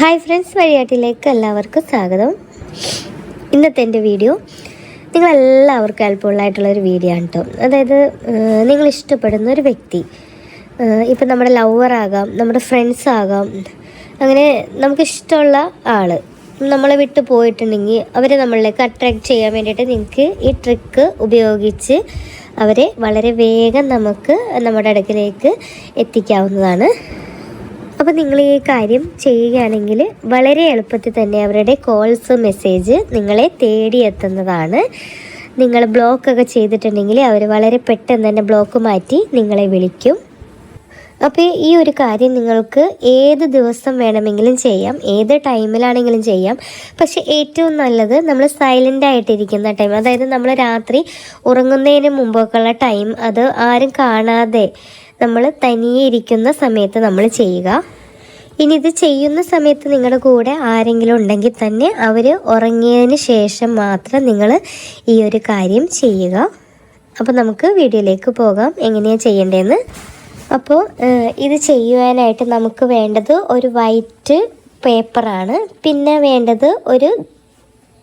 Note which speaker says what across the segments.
Speaker 1: Hi friends വഴിയാട്ടിലേക്ക് എല്ലാവർക്കും സ്വാഗതം. ഇന്നത്തെ എന്റെ വീഡിയോ നിങ്ങളെല്ലാവർക്കും ഹെൽപ്ഫുള്ളായിട്ടുള്ള ഒരു വീഡിയോ ആണ് കേട്ടോ അതായത് നിങ്ങൾ ഇഷ്ടപ്പെടുന്ന ഒരു വ്യക്തി. ഇപ്പം നമ്മുടെ ലവർ ആകാം നമ്മുടെ ഫ്രണ്ട്സ് ആകാം അങ്ങനെ നമുക്ക് ഇഷ്ടമുള്ള ആൾ നമ്മളെ വിട്ട് പോയിട്ടുണ്ടെങ്കിൽ അവരെ നമ്മളിലേക്ക് അട്രാക്ട് ചെയ്യാൻ വേണ്ടിയിട്ട് നിങ്ങൾക്ക് ഈ ട്രിക്ക് ഉപയോഗിച്ച് അവരെ വളരെ വേഗം നമുക്ക് നമ്മുടെ അടുക്കിലേക്ക് എത്തിക്കാവുന്നതാണ്. അപ്പോൾ നിങ്ങൾ ഈ കാര്യം ചെയ്യുകയാണെങ്കിൽ വളരെ എളുപ്പത്തിൽ തന്നെ അവരുടെ കോൾസ് മെസ്സേജ് നിങ്ങളെ തേടിയെത്തുന്നതാണ് നിങ്ങൾ ബ്ലോക്കൊക്കെ ചെയ്തിട്ടുണ്ടെങ്കിൽ അവർ വളരെ പെട്ടെന്ന് തന്നെ ബ്ലോക്ക് മാറ്റി നിങ്ങളെ വിളിക്കും. അപ്പോൾ ഈ ഒരു കാര്യം നിങ്ങൾക്ക് ഏത് ദിവസം വേണമെങ്കിലും ചെയ്യാം ഏത് ടൈമിലാണെങ്കിലും ചെയ്യാം. പക്ഷേ ഏറ്റവും നല്ലത് നമ്മൾ സൈലന്റ് ആയിട്ടിരിക്കുന്ന ടൈം അതായത് നമ്മൾ രാത്രി ഉറങ്ങുന്നതിന് മുമ്പൊക്കെയുള്ള ടൈം അത് ആരും കാണാതെ നമ്മൾ തനിയെ ഇരിക്കുന്ന സമയത്ത് നമ്മൾ ചെയ്യുക. ഇനി ഇത് ചെയ്യുന്ന സമയത്ത് നിങ്ങളുടെ കൂടെ ആരെങ്കിലും ഉണ്ടെങ്കിൽ തന്നെ അവർ ഉറങ്ങിയതിന് ശേഷം മാത്രം നിങ്ങൾ ഈ ഒരു കാര്യം ചെയ്യുക. അപ്പോൾ നമുക്ക് വീഡിയോയിലേക്ക് പോകാം എങ്ങനെയാണ് ചെയ്യേണ്ടതെന്ന് അപ്പോൾ ഇത് ചെയ്യുവാനായിട്ട് നമുക്ക് വേണ്ടത് ഒരു വൈറ്റ് പേപ്പറാണ്. പിന്നെ വേണ്ടത് ഒരു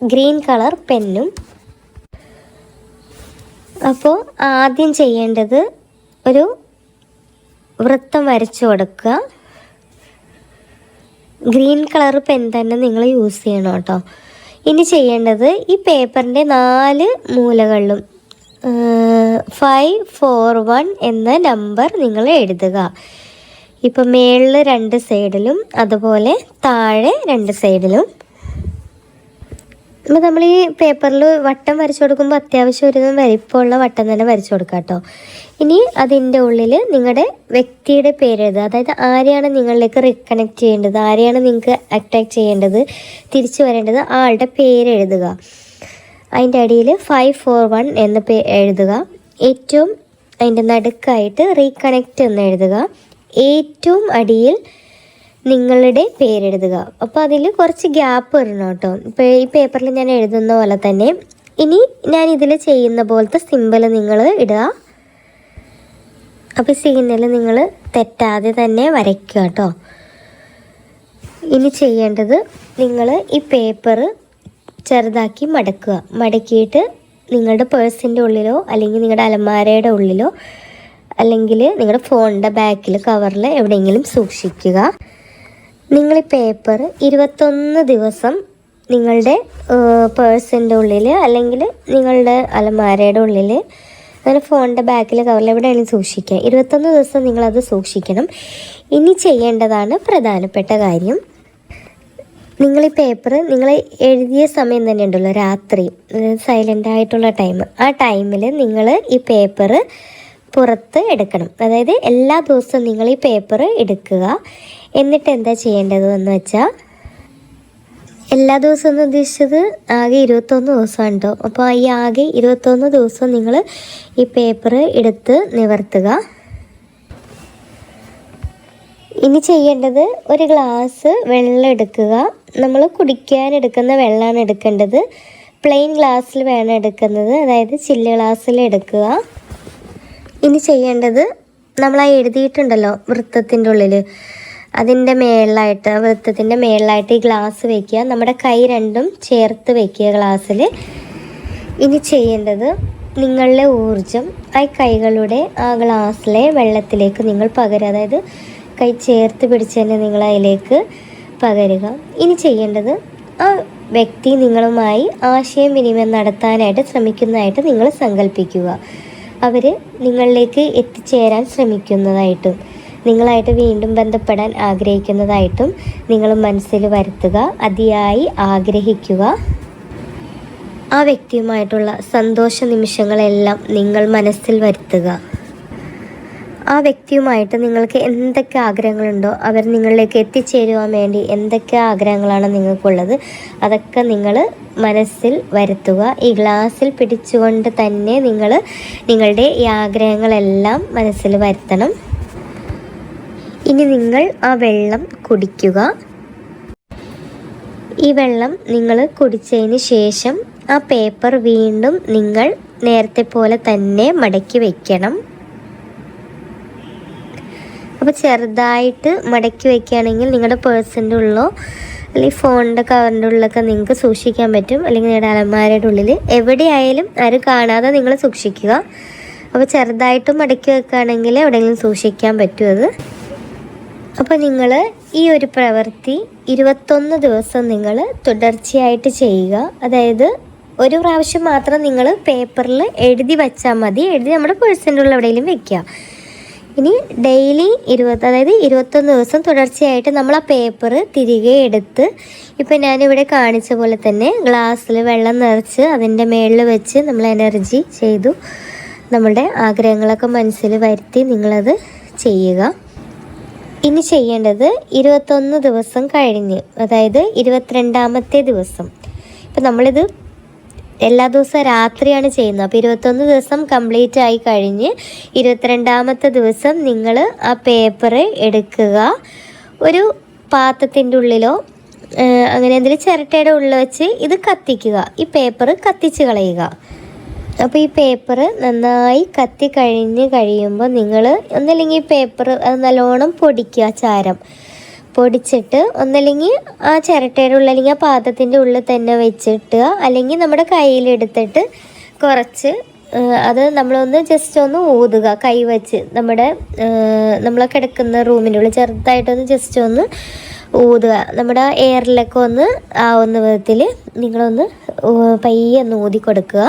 Speaker 1: ഗ്രീൻ കളർ പെന്നും. അപ്പോൾ ആദ്യം ചെയ്യേണ്ടത് ഒരു വൃത്തം വരച്ചു കൊടുക്കുക. ഗ്രീൻ കളർ പെൻ തന്നെ നിങ്ങൾ യൂസ് ചെയ്യണം കേട്ടോ. ഇനി ചെയ്യേണ്ടത് ഈ പേപ്പറിന്റെ നാല് മൂലകളിലും ഫൈവ് ഫോർ വൺ എന്ന നമ്പർ നിങ്ങൾ എഴുതുക. ഇപ്പം മേളിൽ രണ്ട് സൈഡിലും അതുപോലെ താഴെ രണ്ട് സൈഡിലും അപ്പോൾ നമ്മൾ ഈ പേപ്പറിൽ വട്ടം വരച്ചു കൊടുക്കുമ്പോൾ അത്യാവശ്യം ഒരു വലിപ്പമുള്ള വട്ടം തന്നെ വരച്ചു കൊടുക്കുക കേട്ടോ ഇനി അതിന്റെ ഉള്ളിൽ നിങ്ങളുടെ വ്യക്തിയുടെ പേര് എഴുതുക. അതായത് ആരെയാണ് നിങ്ങളിലേക്ക് റീകണക്ട് ചെയ്യേണ്ടത്? ആരെയാണ് നിങ്ങൾക്ക് അറ്റാക്ക് ചെയ്യേണ്ടത്? തിരിച്ചു വരേണ്ടത്? ആളുടെ പേര് എഴുതുക. അതിന്റെ അടിയിൽ ഫൈവ് ഫോർ വൺ എന്ന് പേ എഴുതുക. ഏറ്റവും അതിന്റെ നടുക്കായിട്ട് റീകണക്റ്റ് എന്ന് എഴുതുക. ഏറ്റവും അടിയിൽ നിങ്ങളുടെ പേരെഴുതുക അപ്പോൾ അതിൽ കുറച്ച് ഗ്യാപ്പ് വരണം കേട്ടോ. ഇപ്പോൾ ഈ പേപ്പറിൽ ഞാൻ എഴുതുന്ന പോലെ തന്നെ ഇനി ഞാൻ ഇതിൽ ചെയ്യുന്ന പോലത്തെ സിമ്പിൾ നിങ്ങൾ ഇടുക. അപ്പോൾ സിഗ്നൽ നിങ്ങൾ തെറ്റാതെ തന്നെ വരയ്ക്കുക കേട്ടോ. ഇനി ചെയ്യേണ്ടത് നിങ്ങൾ ഈ പേപ്പർ ചെറുതാക്കി മടക്കുക. മടക്കിയിട്ട് നിങ്ങളുടെ പേഴ്സിന്റെ ഉള്ളിലോ അല്ലെങ്കിൽ നിങ്ങളുടെ അലമാരയുടെ ഉള്ളിലോ അല്ലെങ്കിൽ നിങ്ങളുടെ ഫോണിന്റെ ബാക്കിൽ കവറിൽ എവിടെയെങ്കിലും സൂക്ഷിക്കുക. നിങ്ങൾ ഈ പേപ്പർ ഇരുപത്തൊന്ന് ദിവസം നിങ്ങളുടെ പേഴ്സിന്റെ ഉള്ളിൽ അല്ലെങ്കിൽ നിങ്ങളുടെ അലമാരയുടെ ഉള്ളിൽ അങ്ങനെ ഫോണിന്റെ ബാക്കിൽ കവറിൽ എവിടെയാണെങ്കിലും സൂക്ഷിക്കുക. ഇരുപത്തൊന്ന് ദിവസം നിങ്ങളത് സൂക്ഷിക്കണം. ഇനി ചെയ്യേണ്ടതാണ് പ്രധാനപ്പെട്ട കാര്യം. നിങ്ങൾ ഈ പേപ്പർ നിങ്ങൾ എഴുതിയ സമയം തന്നെ ഉണ്ടല്ലോ രാത്രി സൈലന്റ് ആയിട്ടുള്ള ടൈം ആ ടൈമിൽ നിങ്ങൾ ഈ പേപ്പർ പുറത്ത് എടുക്കണം. അതായത് എല്ലാ ദിവസവും നിങ്ങൾ ഈ പേപ്പർ എടുക്കുക. എന്നിട്ട് എന്താ ചെയ്യേണ്ടത് എന്ന് വെച്ചാൽ എല്ലാ ദിവസവും എന്ന് ഉദ്ദേശിച്ചത്? ആകെ ഇരുപത്തൊന്ന് ദിവസമാണ് അപ്പോൾ ഈ ആകെ ഇരുപത്തൊന്ന് ദിവസം നിങ്ങൾ ഈ പേപ്പർ എടുത്ത് നിവർത്തുക. ഇനി ചെയ്യേണ്ടത് ഒരു ഗ്ലാസ് വെള്ളം എടുക്കുക. നമ്മൾ കുടിക്കാൻ എടുക്കുന്ന വെള്ളമാണ് എടുക്കേണ്ടത്. പ്ലെയിൻ ഗ്ലാസ്സിൽ വേണം എടുക്കുന്നത്. അതായത് ചില്ല് ഗ്ലാസ്സിൽ എടുക്കുക. ഇനി ചെയ്യേണ്ടത് നമ്മൾ ആ എഴുതിയിട്ടുണ്ടല്ലോ വൃത്തത്തിന്റെ ഉള്ളിൽ അതിന്റെ മേളിലായിട്ട് വൃത്തത്തിന്റെ മേളിലായിട്ട് ഈ ഗ്ലാസ് വയ്ക്കുക നമ്മുടെ കൈ രണ്ടും ചേർത്ത് വയ്ക്കുക ഗ്ലാസ്സിൽ ഇനി ചെയ്യേണ്ടത് നിങ്ങളുടെ ഊർജം ആ കൈകളുടെ ആ ഗ്ലാസ്സിലെ വെള്ളത്തിലേക്ക് നിങ്ങൾ പകരുക. അതായത് കൈ ചേർത്ത് പിടിച്ച് തന്നെ നിങ്ങൾ അതിലേക്ക് പകരുക. ഇനി ചെയ്യേണ്ടത് ആ വ്യക്തി നിങ്ങളുമായി ആശയവിനിമയം നടത്താനായിട്ട് ശ്രമിക്കുന്നതായിട്ട് നിങ്ങൾ സങ്കല്പിക്കുക അവർ നിങ്ങളിലേക്ക് എത്തിച്ചേരാൻ ശ്രമിക്കുന്നതായിട്ടും നിങ്ങളായിട്ട് വീണ്ടും ബന്ധപ്പെടാൻ ആഗ്രഹിക്കുന്നതായിട്ടും നിങ്ങൾ മനസ്സിൽ വരുത്തുക അതിയായി ആഗ്രഹിക്കുക. ആ വ്യക്തിയുമായിട്ടുള്ള സന്തോഷ നിമിഷങ്ങളെല്ലാം നിങ്ങൾ മനസ്സിൽ വരുത്തുക. ആ വ്യക്തിയുമായിട്ട് നിങ്ങൾക്ക് എന്തൊക്കെ ആഗ്രഹങ്ങളുണ്ടോ അവർ നിങ്ങളിലേക്ക് എത്തിച്ചേരുവാൻ വേണ്ടി എന്തൊക്കെ ആഗ്രഹങ്ങളാണ് നിങ്ങൾക്കുള്ളത് അതൊക്കെ നിങ്ങൾ മനസ്സിൽ വരുത്തുക. ഈ ഗ്ലാസ്സിൽ പിടിച്ചുകൊണ്ട് തന്നെ നിങ്ങൾ നിങ്ങളുടെ ഈ ആഗ്രഹങ്ങളെല്ലാം മനസ്സിൽ വരുത്തണം. ഇനി നിങ്ങൾ ആ വെള്ളം കുടിക്കുക. ഈ വെള്ളം നിങ്ങൾ കുടിച്ചതിന് ശേഷം ആ പേപ്പർ വീണ്ടും നിങ്ങൾ നേരത്തെ പോലെ തന്നെ മടക്കി വയ്ക്കണം അപ്പോൾ ചെറുതായിട്ട് മടക്കി വയ്ക്കുകയാണെങ്കിൽ നിങ്ങളുടെ പേഴ്സിന്റെ ഉള്ളോ അല്ലെങ്കിൽ ഫോണിന്റെ കവറിന്റെ ഉള്ളിലൊക്കെ നിങ്ങൾക്ക് സൂക്ഷിക്കാൻ പറ്റും. അല്ലെങ്കിൽ നിങ്ങളുടെ അലമാരയുടെ ഉള്ളിൽ എവിടെയായാലും ആരും കാണാതെ നിങ്ങൾ സൂക്ഷിക്കുക. അപ്പോൾ ചെറുതായിട്ട് മടക്കി വെക്കുകയാണെങ്കിൽ എവിടെയെങ്കിലും സൂക്ഷിക്കാൻ പറ്റും അത്. അപ്പോൾ നിങ്ങൾ ഈ ഒരു പ്രവൃത്തി ഇരുപത്തൊന്ന് ദിവസം നിങ്ങൾ തുടർച്ചയായിട്ട് ചെയ്യുക. അതായത് ഒരു പ്രാവശ്യം മാത്രം നിങ്ങൾ പേപ്പറിൽ എഴുതി വച്ചാൽ മതി. എഴുതി നമ്മുടെ പേഴ്സിന്റെ ഉള്ള എവിടെയെങ്കിലും വെക്കുക. ഇനി ഡെയിലി ഇരുപത് അതായത് ഇരുപത്തൊന്ന് ദിവസം തുടർച്ചയായിട്ട് നമ്മൾ ആ പേപ്പർ തിരികെ എടുത്ത് ഇപ്പം ഞാനിവിടെ കാണിച്ച പോലെ തന്നെ ഗ്ലാസ്സിൽ വെള്ളം നിറച്ച് അതിന്റെ മേളിൽ വെച്ച് നമ്മൾ എനർജി ചെയ്തു. നമ്മളുടെ ആഗ്രഹങ്ങളൊക്കെ മനസ്സിൽ വരുത്തി നിങ്ങളത് ചെയ്യുക. ഇനി ചെയ്യേണ്ടത് ഇരുപത്തൊന്ന് ദിവസം കഴിഞ്ഞ് അതായത് ഇരുപത്തിരണ്ടാമത്തെ ദിവസം. ഇപ്പം നമ്മളിത് എല്ലാ ദിവസവും രാത്രിയാണ് ചെയ്യുന്നത്. അപ്പോൾ ഇരുപത്തൊന്ന് ദിവസം കംപ്ലീറ്റ് ആയി കഴിഞ്ഞ് ഇരുപത്തിരണ്ടാമത്തെ ദിവസം നിങ്ങൾ ആ പേപ്പർ എടുക്കുക. ഒരു പാത്രത്തിന്റെ ഉള്ളിലോ അങ്ങനെ എന്തെങ്കിലും ചിരട്ടയുടെ ഉള്ളിൽ വെച്ച് ഇത് കത്തിക്കുക. ഈ പേപ്പർ കത്തിച്ച് കളയുക. അപ്പോൾ ഈ പേപ്പർ നന്നായി കത്തി കഴിഞ്ഞ് കഴിയുമ്പോൾ നിങ്ങൾ ഒന്നല്ലെങ്കിൽ ഈ പേപ്പർ അത് നല്ലോണം പൊടിക്കുക ചാരം. പൊടിച്ചിട്ട് ഒന്നല്ലെങ്കിൽ ആ ചിരട്ടയുടെ ഉള്ളിൽ അല്ലെങ്കിൽ ആ പാത്രത്തിന്റെ ഉള്ളിൽ തന്നെ വെച്ചിട്ട് അല്ലെങ്കിൽ നമ്മുടെ കയ്യിലെടുത്തിട്ട് കുറച്ച് അത് നമ്മളൊന്ന് ജസ്റ്റ് ഒന്ന് ഊതുക. കൈ വെച്ച് നമ്മുടെ നമ്മൾ കിടക്കുന്ന റൂമിന്റെ ഉള്ളിൽ ചെറുതായിട്ടൊന്ന് ജസ്റ്റ് ഒന്ന് ഊതുക. നമ്മുടെ എയറിലൊക്കെ ഒന്ന് ആവുന്ന വിധത്തിൽ നിങ്ങളൊന്ന് പയ്യെ ഒന്ന് ഊതി കൊടുക്കുക.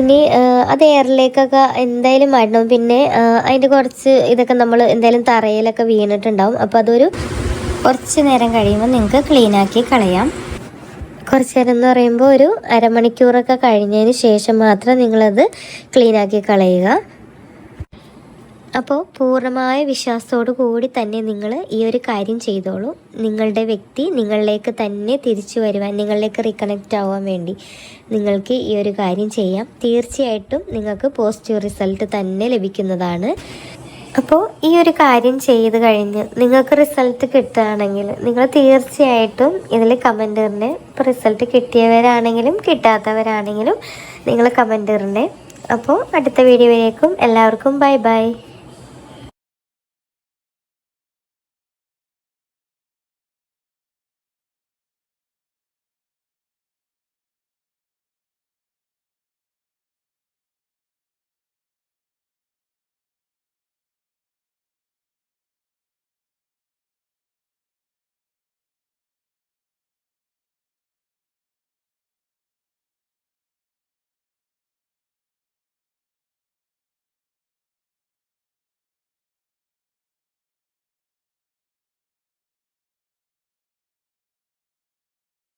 Speaker 1: ഇനി അത് എയറിലേക്കൊക്കെ എന്തായാലും മാറ്റണം. പിന്നെ അതിന്റെ കുറച്ച് ഇതൊക്കെ നമ്മൾ എന്തായാലും തറയിലൊക്കെ വീണിട്ടുണ്ടാവും. അപ്പോൾ അതൊരു കുറച്ച് നേരം കഴിയുമ്പോൾ നിങ്ങൾക്ക് ക്ലീനാക്കി കളയാം. കുറച്ച് നേരം എന്ന് പറയുമ്പോൾ ഒരു അരമണിക്കൂറൊക്കെ കഴിഞ്ഞതിന് ശേഷം മാത്രം നിങ്ങളത് ക്ലീനാക്കി കളയുക. അപ്പോൾ പൂർണമായ വിശ്വാസത്തോടു കൂടി തന്നെ നിങ്ങൾ ഈ ഒരു കാര്യം ചെയ്തോളൂ. നിങ്ങളുടെ വ്യക്തി നിങ്ങളിലേക്ക് തന്നെ തിരിച്ചു വരുവാൻ നിങ്ങളിലേക്ക് റീകണക്റ്റ് ആവാൻ വേണ്ടി നിങ്ങൾക്ക് ഈ ഒരു കാര്യം ചെയ്യാം. തീർച്ചയായിട്ടും നിങ്ങൾക്ക് പോസിറ്റീവ് റിസൾട്ട് തന്നെ ലഭിക്കുന്നതാണ്. അപ്പോൾ ഈ ഒരു കാര്യം ചെയ്ത് കഴിഞ്ഞ് നിങ്ങൾക്ക് റിസൾട്ട് കിട്ടുകയാണെങ്കിൽ നിങ്ങൾ തീർച്ചയായിട്ടും ഇതിൽ കമന്ററിനെ ഇപ്പോൾ റിസൾട്ട് കിട്ടിയവരാണെങ്കിലും കിട്ടാത്തവരാണെങ്കിലും നിങ്ങൾ കമന്ററിനെ അപ്പോൾ അടുത്ത വീഡിയോയിലേക്കും എല്ലാവർക്കും ബൈ ബൈ